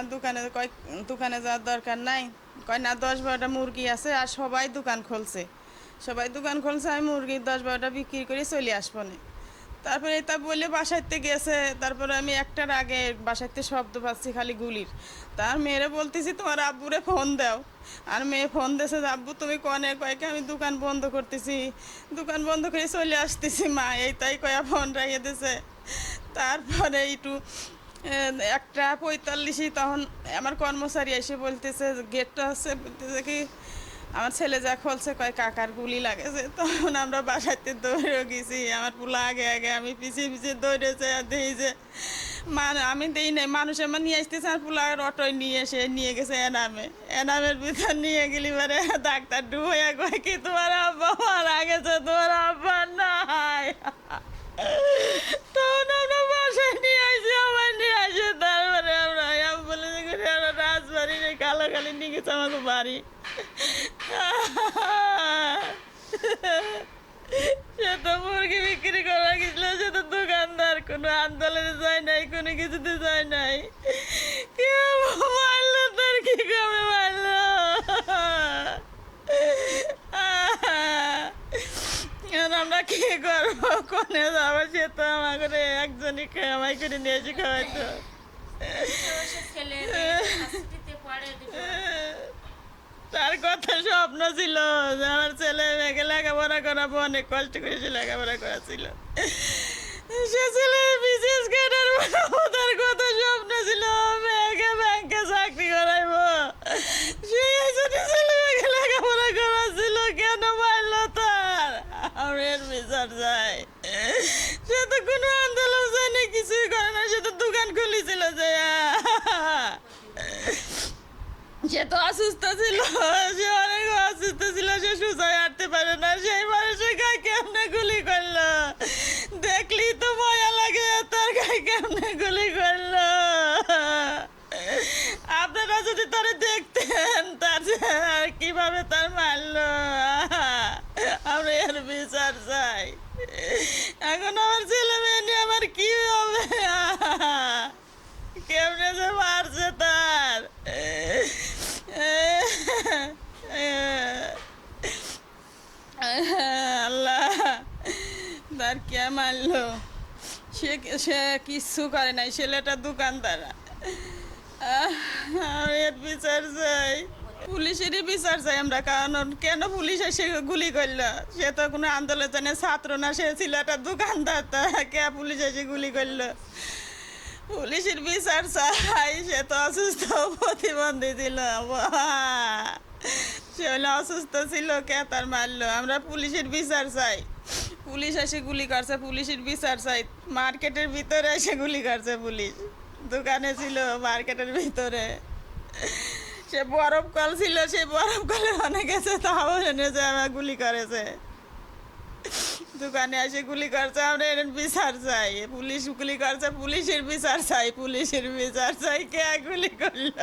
আর দোকানে কয়, দোকানে যাওয়ার দরকার নাই। কয়, না, দশ বারোটা মুরগি আছে আর সবাই দোকান খুলছে। সবাই দোকান খুলছে, আমি মুরগি দশ বারোটা বিক্রি করে চলে আসব না। তারপরে এটা বলে বাসাইতে গেছে, তারপরে আমি একটার আগে বাসাইতে শব্দ পাচ্ছি খালি গুলির। তার মেয়েরে বলতেছি, তোমার আব্বুরে ফোন দাও। আর মেয়ে ফোন দিয়েছে, আব্বু, তুমি কনে? কয়েকে আমি দোকান বন্ধ করতেছি। দোকান বন্ধ করে চলে আসতেছি মা, এই তাই কয়া ফোন রাখিয়ে দিছে তারপরে একটু একটা পঁয়তাল্লিশই তখন আমার কর্মচারী এসে বলতেছে, গেটটা আছে। বলতেছে কি, আমার ছেলে যা খোলছে কয় কাকার গুলি লাগেছে। তখন আমরা বাসাতে দৌড়ে গেছি। আমার পুলা আগে আগে আমি পিছিয়ে পিছিয়ে দৌড়েছে আর দেখি যে, মান, আমি দেই নাই, মানুষ আমার নিয়ে আসতেছে আর পুলার অটোয় নিয়ে এসে নিয়ে গেছে এনামে। এনামের ভিতর নিয়ে গেলি পরে ডাক্তার ডুবে কয় কি, তোমার আব্বা মারা গেছে, তোমার আব্বা নাই। নিয়ে গেছে আমাকে বাড়ি। সে তো মুরগি বিক্রি করা গেছিল, সে তো দোকানদার, কোনো আন্দোলনে যায় নাই, কোনো কিছুতে যায় নাই। কেউ মারলো, তার কি করে মারলো? আমরা কি করব? কোনে যাব? সে তো আমাকে একজনই খাওয়াই করে নিয়ে এসে খাওয়াইতো। স্বপ্ন ছিল যে আমার ছেলে মেয়েকে লেখাপড়া করাবো, অনেক কষ্ট করে সে লেখাপড়া করাছিল সে ছেলে বিশেষ ক্যাডার তার কথা স্বপ্ন ছিল, মেয়েকে ব্যাংকে চাকরি করাইবো। সে ছেলে মেয়েকে লেখাপড়া করাছিল কেন মারলো তার? আমার এর বিচার যায় সে তো কোনো আন্দোলন যায় না কিছুই করে না, সে তো দোকান খুলেছিল যে। সে তো অসুস্থ ছিল, সে অনেক অসুস্থ ছিল সে সুসাই হাঁটতে পারে না সেই মানুষের গায়ে কেমনে গুলি করল দেখলি তো মজা লাগে তার গায়ে কেমনে গুলি করল আপনারা যদি তারা দেখতেন তার আর কীভাবে তার মারলো? আমরা এর বিচার চাই। এখন আমার ছেলে মেয়ে নিয়ে আমার কি হবে? কেমনে যে মারছে তার? আল্লাহ, তার কে মারলো? সে সে কিচ্ছু করে নাই, ছেলেটা দোকানদার। আমি এর বিচার চাই। পুলিশেরই বিচার চাই আমরা, কারণ কেন পুলিশ এসে গুলি করল? সে তো কোনো আন্দোলনের ছাত্র না, সে ছিল একটা দোকানদার, তা কে পুলিশ এসে গুলি করল? পুলিশের বিচার চাই, সে তো অসুস্থ প্রতিবন্ধী ছিল! সে হলো অসুস্থ ছিল, কে তার মারলো? আমরা পুলিশের বিচার চাই। পুলিশ এসে গুলি করছে, পুলিশের বিচার চাই। মার্কেটের ভিতরে এসে গুলি করছে পুলিশ। দোকানে ছিল মার্কেটের ভিতরে। সে বরফ কল ছিল সেই বরফ কলে অনেক গেছে তাও এনেছে আমার গুলি করেছে। দোকানে এসে গুলি করছে, আমরা এর বিচার চাই। পুলিশ গুলি করছে, পুলিশের বিচার চাই, পুলিশের বিচার চাই, কে গুলি করল?